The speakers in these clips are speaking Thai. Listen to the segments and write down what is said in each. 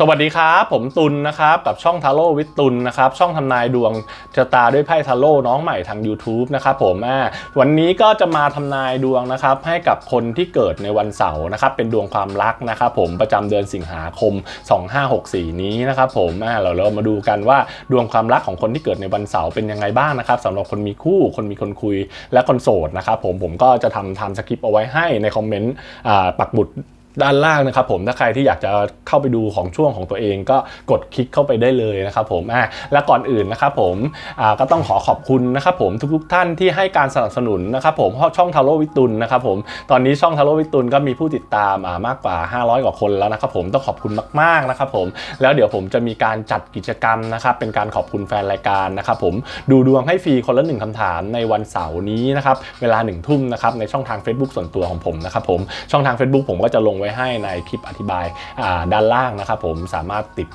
สวัสดีครับ ผมตุลนะครับกับช่องทาโร่วิทตุลนะครับช่องทำนายดวงชะตาด้วยไพ่ทาโร่น้องใหม่ทาง YouTube นะครับผมวันนี้ก็จะมาทำนายดวงนะครับให้กับคนที่เกิดในวันเสาร์นะครับเป็นดวงความรักนะครับผมประจำเดือนสิงหาคม 2564 นี้นะครับผมเราเรามาดูกันว่าดวงความรักของคนที่เกิดในวันเสาร์เป็นยังไงบ้างนะครับสำหรับคนมีคู่คนมีคนคุยและคนโสดนะครับผมผมก็จะทำทำสคริปต์เอาไว้ให้ในคอมเมนต์ปักบุตร ด้านล่างนะครับผมถ้าใครที่อยากจะเข้าไปดูของช่วงของตัวเองก็กดคลิกเข้าไปได้เลยนะครับผมอะและก่อนอื่นนะครับผมอ่าก็ต้องขอขอบคุณนะครับผมทุกๆท่านที่ให้การสนับสนุนนะครับผมเพราะช่องทาโร่วิตุลนะครับผมตอนนี้ช่องทาโร่วิตุลก็มีผู้ติดตามมากกว่า 500 กว่าคนแล้วนะครับผมต้องขอบคุณมากๆนะครับผมแล้วเดี๋ยวผมจะมีการจัดกิจกรรมนะครับเป็นการขอบคุณแฟนรายการนะครับผมดูดวงให้ฟรีคนละหนึ่งคำถามในวันเสาร์นี้นะครับเวลาหนึ่งทุ่มนะครับในช่องทาง Facebook ส่วนตัวของผมนะครับผมช่องทาง Facebook ผมก็จะลงไว้ว้ให้ในคลิปอธิบายาด้านล่างนะครับผมสามารถติด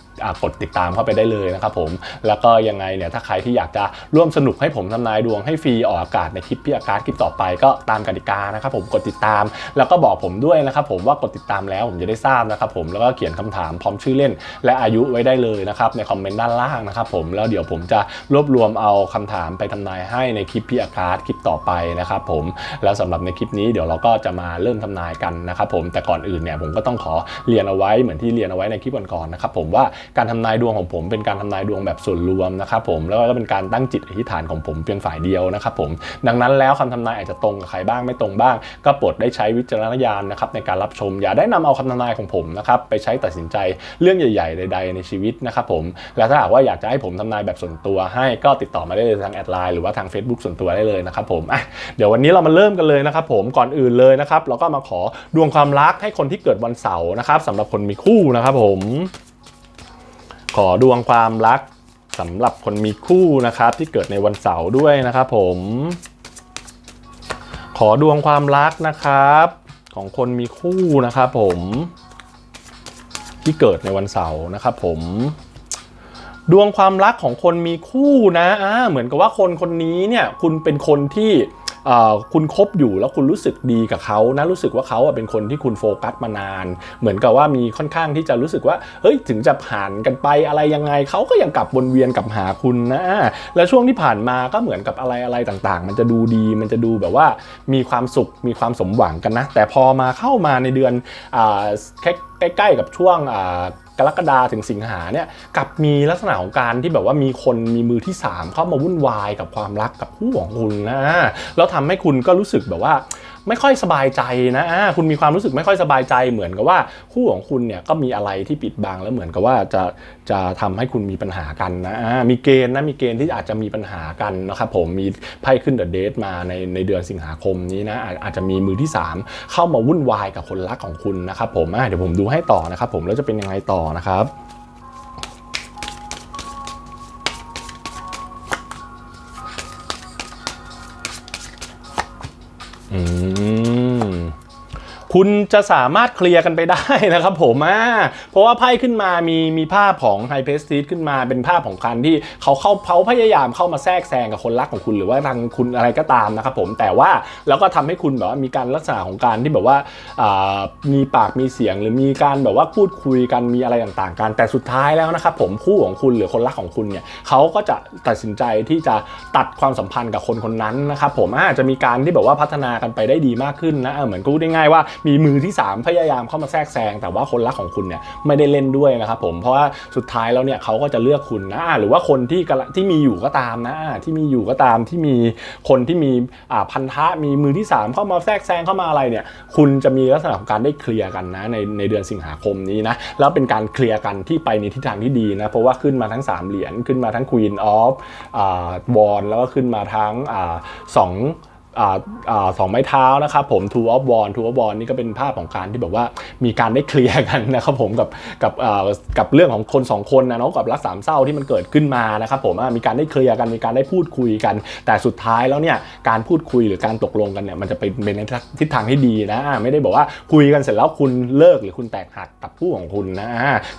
กดติดตามเข้าไปได้เลยนะครับผมแล้วก็ยังไงเนี่ยถ้าใครที่อยากจะร่วมสนุกให้ผมทำนายดวงให้ฟรีออกอากาศในคลิปพี่อาการคลิปต่อไปก็ตามกติกานะครับผมกดติดตาม แล้วก็บอกผมด้วยนะครับผมว่ากดติดตามแล้วผมจะได้ทราบนะครับผมแล้วก็เขียนคำถามพร้อมชื่อเล่น และอายุไว้ได้เลยนะครับในคอมเมนต์ด้านล่างนะครับผมแล้วเดี๋ยวผมจะรวบรวมเอาคำถามไปทำนายให้ในคลิปพี่อาการคลิปต่อไปนะครับผมแล้วสำหรับในคลิปนี้เดี๋ยวเราก็จะมาเริ่มทำนายกันนะครับผมแต่ก่อนอื่นเนี่ยผมก็ต้องขอเรียนเอาไว้เหมือนที่เรียนเอาไว้ในคลิปก่อนๆนะครับผมว่าการทำนายดวงของผมเป็นการทำนายดวงแบบส่วนรวมนะครับผมแล้วก็เป็นการตั้งจิตอธิษฐานของผมเพียงฝ่ายเดียวนะครับผมดังนั้นแล้วคำทำนายอาจจะตรงกับใครบ้างไม่ตรงบ้าง ก็โปรดได้ใช้วิจารณญาณนะครับในการรับชมอย่าได้นำเอาคำทำนายของผมนะครับไปใช้ตัดสินใจเรื่องใหญ่ ๆ ใด ๆ ในชีวิตนะครับผมและถ้าหากว่าอยากจะให้ผมทำนายแบบส่วนตัว ให้ก็ติดต่อมาได้เลยทางแอดไลน์หรือว่าทาง Facebook ส่วนตัวได้เลยนะครับผมอะเดี๋ยววันนี้เรามาเริ่มกันเลยนะครับผมก่อนอื่นเลยนะครับเราก็มาขอดวงความรักให้คนที่เกิดวันเสาร์นะครับสำหรับคนมีคู่นะครับผม ขอดวงความรักสำหรับคนมีคู่นะครับ ที่เกิดในวันเสาร์ด้วยนะครับผม ขอดวงความรักนะครับ ของคนมีคู่นะครับผม ที่เกิดในวันเสาร์นะครับผมดวงความรักของคนมีคู่นะอ่าเหมือนกับว่าคนคนนี้เนี่ย คุณเป็นคนที่ คุณคบอยู่แล้วคุณรู้สึกดีกับเขานะรู้สึกว่าเขาเป็นคนที่คุณโฟกัสมานาน เหมือนกับว่ามีค่อนข้างที่จะรู้สึกว่าเฮ้ยถึงจะผ่านกันไปอะไรยังไงเขาก็ยังกลับวนเวียนกลับหาคุณนะแล้วช่วงที่ผ่านมาก็เหมือนกับอะไรอะไรต่างๆ มันจะดูดีมันจะดูแบบว่ามีความสุขมีความสมหวังกันนะ แต่พอมาเข้ามาในเดือนอใกล้ๆกับช่วง รกฎาถึงสิงหาเนี่ยกับมีลักษณะของการที่แบบว่ามีคนมีมือที่ 3 เข้ามาวุ่นวายกับความรักกับคู่ของคุณนะแล้วทำให้คุณก็รู้สึกแบบว่า ไม่ค่อยสบายใจนะอ่าคุณมีความรู้สึกไม่ค่อยสบายใจเหมือนกับว่าคู่ของคุณเนี่ยก็มีอะไรที่ปิดบังแล้วเหมือนกับว่าจะจะทำให้คุณมีปัญหากันนะอ่ามีเกณฑ์นะมีเกณฑ์ที่อาจจะมีปัญหากันนะครับผมมีไพ่ขึ้นเดอะเดทมาในในเดือนสิงหาคมนี้นะอาจอาจจะมีมือที่ 3 เข้ามาวุ่นวายกับคนรักของคุณนะครับผมอ่าเดี๋ยวผมดูให้ต่อนะครับผมแล้วจะเป็นยังไงต่อนะครับอืม คุณจะสามารถเคลียร์กันไปได้นะครับผมอ่าเพราะว่าไพ่ขึ้นมามีมีภาพของไฮเพสตีขึ้นมาเป็นภาพของการที่เขาเข้าเขาพยายามเข้ามาแทรกแซงกับคนรักของคุณหรือว่าทางคุณอะไรก็ตามนะครับผมแต่ว่าแล้วก็ทำให้คุณแบบว่ามีการลักษณะของการที่แบบว่าามีปากมีเสียงหรือมีการแบบว่าพูดคุยกันมีอะไรต่างๆกันแต่สุดท้ายแล้วนะครับผมคู่ของคุณหรือคนรักของคุณเนี่ยเขาก็จะตัดสินใจที่จะตัดความสัมพันธ์กับคนคนนั้นนะครับผมอาจจะมีการที่แบบว่าพัฒนากันไปได้ดีมากขึ้นนะเออเหมือนกูได้ง่ายว่ามีมือที่ 3 พยายามเข้ามาแทรกแซงแต่ว่าคนรักของคุณเนี่ยไม่ได้เล่นด้วยนะครับผมเพราะว่าสุดท้ายแล้วเนี่ยเขาก็จะเลือกคุณนะหรือว่าคนที่กำลังที่มีอยู่ก็ตามนะที่มีอยู่ก็ตามที่มีคนที่มีพันธะมีมือที่ 3 เข้ามาแทรกแซงเข้ามาอะไรเนี่ยคุณจะมีลักษณะของการได้เคลียร์กันนะในในเดือนสิงหาคมนี้นะแล้วเป็นการเคลียร์กันที่ไปในทิศทางที่ดีนะเพราะว่าขึ้นมาทั้ง 3 เหรียญขึ้นมาทั้ง Queen of อ่าวอนแล้วก็ขึ้นมาทั้งอ่าสอง สองไม้เท้านะครับผม two of w a n two of w a n นี่ก็เป็นภาพของการที่แบบว่ามีการได้เคลียร์กันนะครับผมกับกับกับเรื่องของคนสองคนนะเนาะกับรักสามเศร้าที่มันเกิดขึ้นมานะครับผมมีการได้เคลียร์กันมีการได้พูดคุยกัน แต่สุดท้ายแล้วเนี่ยการพูดคุยหรือการตกลงกันเนี่ยมันจะเป็นเป็นในทิศทางที่ดีนะไม่ได้บอกว่าคุยกันเสร็จแล้วคุณเลิกหรือคุณแตกหักกับผู้ของคุณนะ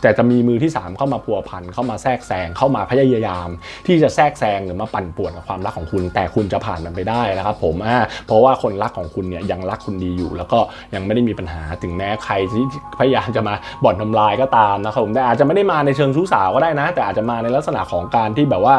แต่จะมีมือที่สามเข้ามาพัวพันเข้ามาแทรกแซงเข้ามาพยายาม ที่จะแทรกแซงหรือมาปั่นป่วนกับความรักของคุณ แต่คุณจะผ่านมันไปได้นะครับผมอ่าเพราะว่าคนรักของคุณเนี่ยยังรักคุณดีอยู่ แล้วก็ยังไม่ได้มีปัญหาถึงแม้ใครที่พยายามจะมาบ่อนทำลายก็ตามนะครับผมแต่อาจจะไม่ได้มาในเชิงชู้สาวก็ได้นะ แต่อาจจะมาในลักษณะของการที่แบบว่า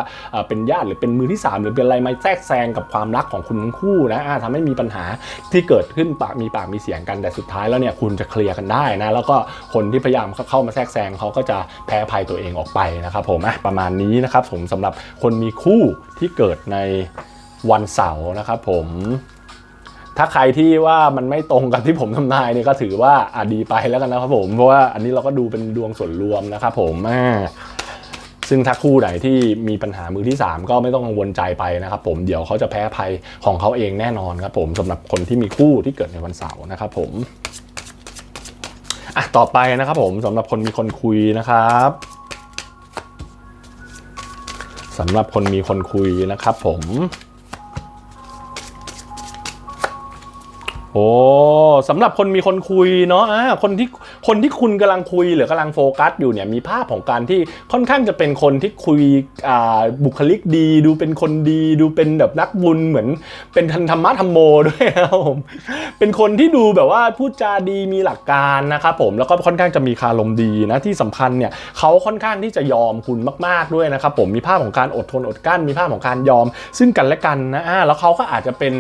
เป็นญาติหรือเป็นมือที่สามหรือเป็นอะไรมาแทรกแซงกับความรักของคุณทั้งคู่นะอ่าทำให้มีปัญหาที่เกิดขึ้นปากมีปากมีเสียงกันแต่สุดท้ายแล้วเนี่ยคุณจะเคลียร์กันได้นะแล้วก็คนที่พยายามเข้ามาแทรกแซงเขาก็จะแพ้ภัยตัวเองออกไปนะครับผมประมาณนี้นะครับผมสำหรับคนมีคู่ที่เกิดใน วันเสาร์นะครับผมถ้าใครที่ว่ามันไม่ตรงกับที่ผมทำนายเนี่ยก็ถือว่าอะดีไปแล้วกันนะครับผมเพราะว่าอันนี้เราก็ดูเป็นดวงส่วนรวมนะครับผมอ่าซึ่งถ้าคู่ไหนที่มีปัญหามือที่ 3 ก็ไม่ต้องกังวลใจไปนะครับผมเดี๋ยวเขาจะแพ้ภัยของเขาเองแน่นอนครับผมสำหรับคนที่มีคู่ที่เกิดในวันเสาร์นะครับผมอะต่อไปนะครับผมสำหรับคนมีคนคุยนะครับสำหรับคนมีคนคุยนะครับผม โอ้สำหรับคนมีคนคุยเนาะอ่าคนที่คนที่คุณกำลังคุยหรือกำลังโฟกัสอยู่เนี่ยมีภาพของการที่ค่อนข้างจะเป็นคนที่คุยอ่าบุคลิกดี ดูเป็นคนดี ดูเป็นแบบนักบุญเหมือนเป็นธรรมะธรรมโมด้วยนะครับผมเป็นคนที่ดูแบบว่าพูดจาดีมีหลักการนะครับผมแล้วก็ค่อนข้างจะมีคารมดีนะที่สำคัญเนี่ยเขาค่อนข้างที่จะยอมคุณมาก ๆด้วยนะครับผมมีภาพของการอดทนอดกลั้น มีภาพของการยอมซึ่งกันและกันนะอ่าแล้วเขาก็อาจจะเป็น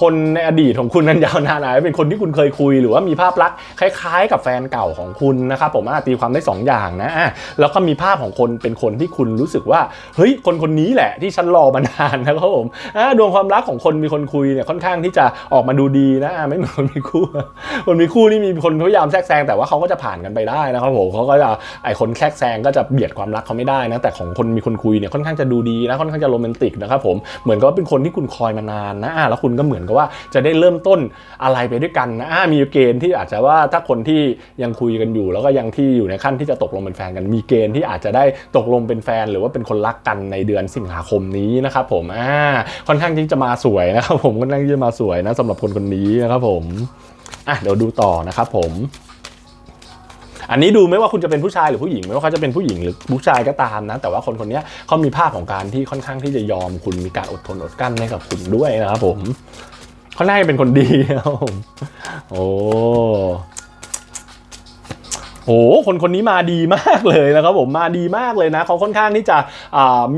คนในอดีตของคุณนั้นยาวนานอาจจะเป็นคนที่คุณเคยคุย หรือว่ามีภาพลักษณ์คล้ายๆ กับแฟนเก่าของคุณนะครับผมอ่าตีความได้สองอย่างนะแล้วก็มีภาพของคนเป็นคนที่คุณรู้สึกว่าเฮ้ยคนคนนี้แหละที่ฉันรอมานานนะครับผมดวงความรักของคนมีคนคุยเนี่ยค่อนข้างที่จะออกมาดูดีนะไม่เหมือนคนมีคู่ คนมีคู่นี่มีคนพยายามแทรกแซงแต่ว่าเขาก็จะผ่านกันไปได้นะครับผมเขาก็จะไอคนแทรกแซงก็จะเบียดความรักเขาไม่ได้นะแต่ของคนมีคนคุยเนี่ยค่อนข้างจะดูดีนะค่อนข้างจะโรแมนติกนะครับผมเหมือนกับเป็นคนที่คุณคอยมานานนะแล้วคุณก็เหมือนกับว่าจะได้เริ่มต้นอะไรไปด้วยกันนะมีเกณฑ์ที่อาจจะว่าถ้าคนที่ยังคุยกันอยู่ แล้วก็ยังที่อยู่ในขั้นที่จะตกลงเป็นแฟนกัน มีเกณฑ์ที่อาจจะได้ตกลงเป็นแฟน หรือว่าเป็นคนรักกันในเดือนสิงหาคมนี้นะครับผมอ่าค่อนข้างที่จะมาสวยนะครับผมค่อนข้างที่จะมาสวยนะสำหรับคนคนนี้นะครับผมอะเดี๋ยวดูต่อนะครับผมอันนี้ดูไม่ว่าคุณจะเป็นผู้ชายหรือผู้หญิงไม่ว่าเขาจะเป็นผู้หญิงหรือผู้ชายก็ตามนะ แต่ว่าคนคนนี้เขามีภาพของการที่ค่อนข้างที่จะยอมคุณมีการอดทนอดกลั้นให้กับคุณด้วยนะครับผม เขาน่าจะเป็นคนดีครับผมโอ้ คนคนนี้มาดีมากเลยนะครับผมมาดีมากเลยนะเขาค่อนข้างที่จะ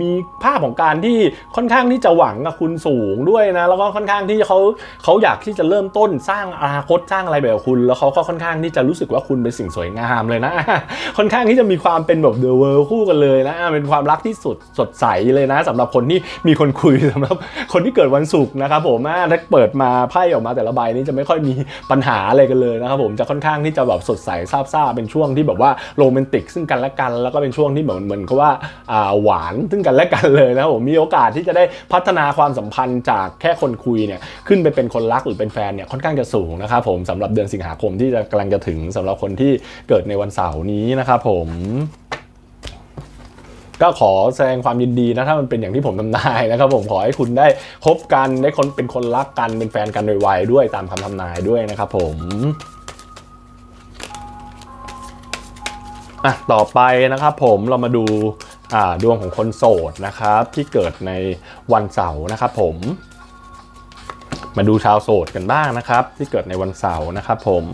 มีภาพของการที่ค่อนข้างที่จะหวังกับคุณสูงด้วยนะแล้วก็ค่อนข้างที่เขาเขาอยากที่จะเริ่มต้นสร้างอนาคตสร้างอะไรแบบคุณ แล้วเขาก็ค่อนข้างที่จะรู้สึกว่าคุณเป็นสิ่งสวยงามเลยนะ ค่อนข้างที่จะมีความเป็นแบบเดอะเวิร์คู่กันเลยนะเป็นความรักที่สดสดใสเลยนะสำหรับคนที่มีคนคุยสำหรับคนที่เกิดวันศุกร์นะครับผมถ้าเปิดมาไพ่ออกมาแต่ละใบนี้จะไม่ค่อยมีปัญหาอะไรกันเลยนะครับผมจะค่อนข้างที่จะแบบสดใสซาบซ่าเป็นช่วงที่แบบว่าโรแมนติกซึ่งกันและกันแล้วก็เป็นช่วงที่เหมือนเหมือนกับว่าหวานซึ่งกันและกันเลยนะผมมีโอกาสที่จะได้พัฒนาความสัมพันธ์จากแค่คนคุยเนี่ยขึ้นไปเป็นคนรักหรือเป็นแฟนเนี่ยค่อนข้างจะสูงนะครับผมสำหรับเดือนสิงหาคมที่จะกำลังจะถึงสำหรับคนที่เกิดในวันเสาร์นี้นะครับผมก็ขอแสดงความยินดีนะถ้ามันเป็นอย่างที่ผมทำนายนะครับผมขอให้คุณได้คบกันได้คนเป็นคนรักกันเป็นแฟนกันไวๆด้วยตามคำทำนายด้วยนะครับผม อะต่อไปนะครับผมเรามาดูาดวงของคนโสดนะครับที่เกิดในวันเสาร์นะครับผม มาดูชาวโสดกันบ้างนะครับ ที่เกิดในวันเสาร์นะครับผม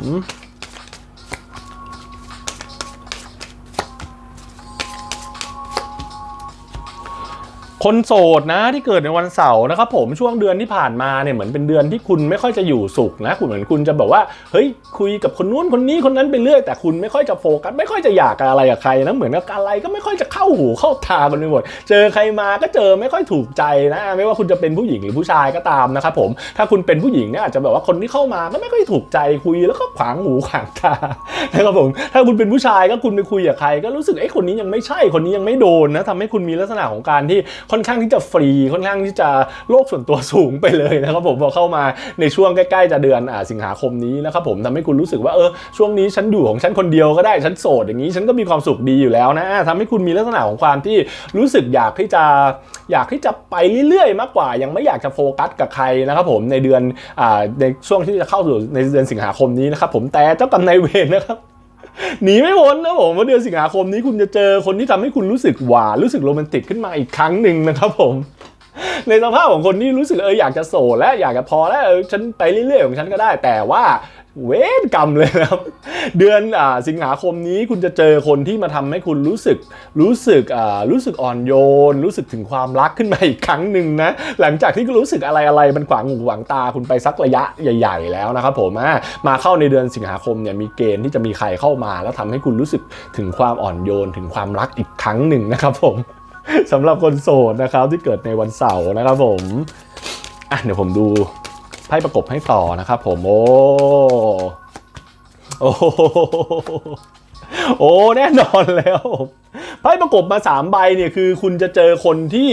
คนโสดนะที่เกิดในวันเสาร์นะครับผมช่วงเดือนที่ผ่านมาเนี่ยเหมือนเป็นเดือนที่คุณไม่ค่อยจะอยู่สุขนะคุณเหมือนคุณจะแบบว่าเฮ้ยคุยกับคนนู้นคนนี้คนนั้นไปเรื่อยแต่คุณไม่ค่อยจะโฟกัสไม่ค่อยจะอยากอะไรกับใครนะเหมือนกับอะไรก็ไม่ค่อยจะเข้าหูเข้าตากันไปหมดเจอใครมาก็เจอไม่ค่อยถูกใจนะไม่ว่าคุณจะเป็นผู้หญิงหรือผู้ชายก็ตามนะครับผมถ้าคุณเป็นผู้หญิงเนี่ยอาจจะแบบว่าคนที่เข้ามาก็ไม่ค่อยถูกใจคุยแล้วก็ขวางหูขวางตานะครับผมถ้าคุณเป็นผู้ชายก็คุณไปคุยกับใคร ก็รู้สึกไอ้คนนี้ยังไม่ใช่คนนี้ยังไม่โดนนะทำให้คุณมีลักษณะของการที่ค่อนข้างที่จะฟรีค่อนข้างที่จะโลกส่วนตัวสูงไปเลยนะครับผมพอเข้ามาในช่วงใกล้ๆจะเดือนอ่าสิงหาคมนี้นะครับผมทำให้คุณรู้สึกว่าเออช่วงนี้ฉันอยู่ของฉันคนเดียวก็ได้ฉันโสดอย่างนี้ฉันก็มีความสุขดีอยู่แล้วนะทำให้คุณมีลักษณะของความที่รู้สึกอยากที่จะอยากที่จะไปเรื่อยๆ มากกว่า ยังไม่อยากจะโฟกัสกับใครนะครับผมในเดือนอ่าในช่วงที่จะเข้าสู่ในเดือนสิงหาคมนี้นะครับผมแต่เจ้ากรรมนายเวรนะครับ หนีไม่พ้นนะผมว่าเดือนสิงหาคมนี้คุณจะเจอคนที่ทำให้คุณรู้สึกหวานรู้สึกโรแมนติกขึ้นมาอีกครั้งหนึ่งนะครับผม ในสภาพของคนที่รู้สึกเอออยากจะโสดและอยากจะพอแล้วเออฉันไปเรื่อยๆของฉันก็ได้ แต่ว่า เวรกรรมเลยนะครับ เดือนอสิงหาคมนี้คุณจะเจอคนที่มาทำให้คุณรู้สึกรู้สึกอ่ารู้สึกอ่อนโยน รู้สึกถึงความรักขึ้นมาอีกครั้งหนึ่งนะ หลังจากที่คุณรู้สึกอะไรอะไรมันขวางหูขวางตาคุณไปสักระยะใหญ่ ๆ แล้วนะครับผมมาเข้าในเดือนสิงหาคมเนี่ยมีเกณฑ์ที่จะมีใครเข้ามา แล้วทำให้คุณรู้สึกถึงความอ่อนโยนถึงความรักอีกครั้งหนึ่งนะครับผมสำหรับคนโสดนะครับที่เกิดในวันเสาร์นะครับผมอะเดี๋ยวผมดู ไพ่ประกบให้ต่อนะครับผมโอ้โอ้โหโอ้แน่นอนแล้วไพ่ประกบมาสามใบเนี่ยคือคุณจะเจอคนที่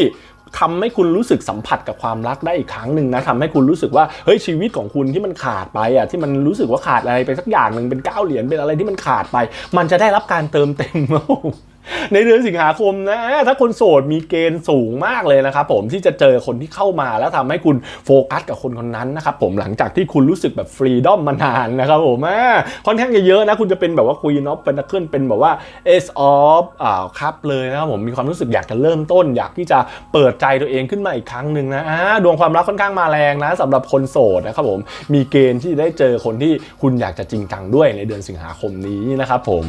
ทำให้คุณรู้สึกสัมผัสกับความรักได้อีกครั้งหนึ่งนะทำให้คุณรู้สึกว่าเฮ้ยชีวิตของคุณที่มันขาดไปอะที่มันรู้สึกว่าขาดอะไรไปสักอย่างหนึ่งเป็นก้าเหรียญเป็นอะไรที่มันขาดไป มันจะได้รับการเติมเต็ม ในเดือนสิงหาคมนะ ถ้าคนโสดมีเกณฑ์สูงมากเลยนะครับผมที่จะเจอคนที่เข้ามาแล้วทำให้คุณโฟกัสกับคนคนนั้นนะครับผมหลังจากที่คุณรู้สึกแบบฟรีดอมมานานนะครับผมอ่ค่อนข้างจะเยอะนะคุณจะเป็นแบบว่าคุยนอฟเป็นขึ้นเป็นแบบว่า Ace of อ่าครับเลยนะครับผมมีความรู้สึกอยากจะเริ่มต้น อยากที่จะเปิดใจตัวเองขึ้นมาอีกครั้งหนึ่งนะดวงความรักค่อนข้างมาแรงนะสำหรับคนโสดนะครับผมมีเกณฑ์ที่ได้เจอคนที่คุณอยากจะจริงจังด้วยในเดือนสิงหาคมนี้นะครับผม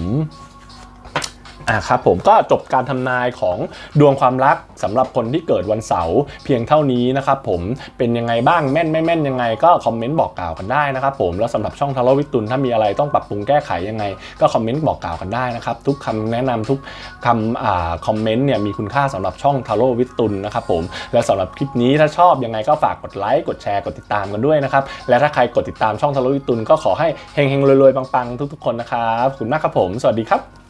อะครับผมก็จบการทำนายของดวงความรักสำหรับคนที่เกิดวันเสาร์เพียงเท่านี้นะครับผมเป็นยังไงบ้างแม่นไม่แม่นยังไงก็คอมเมนต์บอกกล่าวกันได้นะครับผมแล้วสำหรับช่องทาร์วิตุนถ้ามีอะไรต้องปรับปรุงแก้ไขยังไง ก็คอมเมนต์บอกกล่าวกันได้นะครับทุกคำแนะนำทุกคำอ่าคอมเมนต์เนี่ยมีคุณค่าสำหรับช่องทาร์วิตุนนะครับผมและสำหรับคลิปนี้ถ้าชอบยังไงก็ฝากกดไลค์กดแชร์กดติดตามกันด้วยนะครับและถ้าใครกดติดตามช่องทาร์วิตุนก็ขอให้เฮงๆรวยๆปังๆทุกๆคนนะครับขอบคุณมากครับผม สวัสดีครับ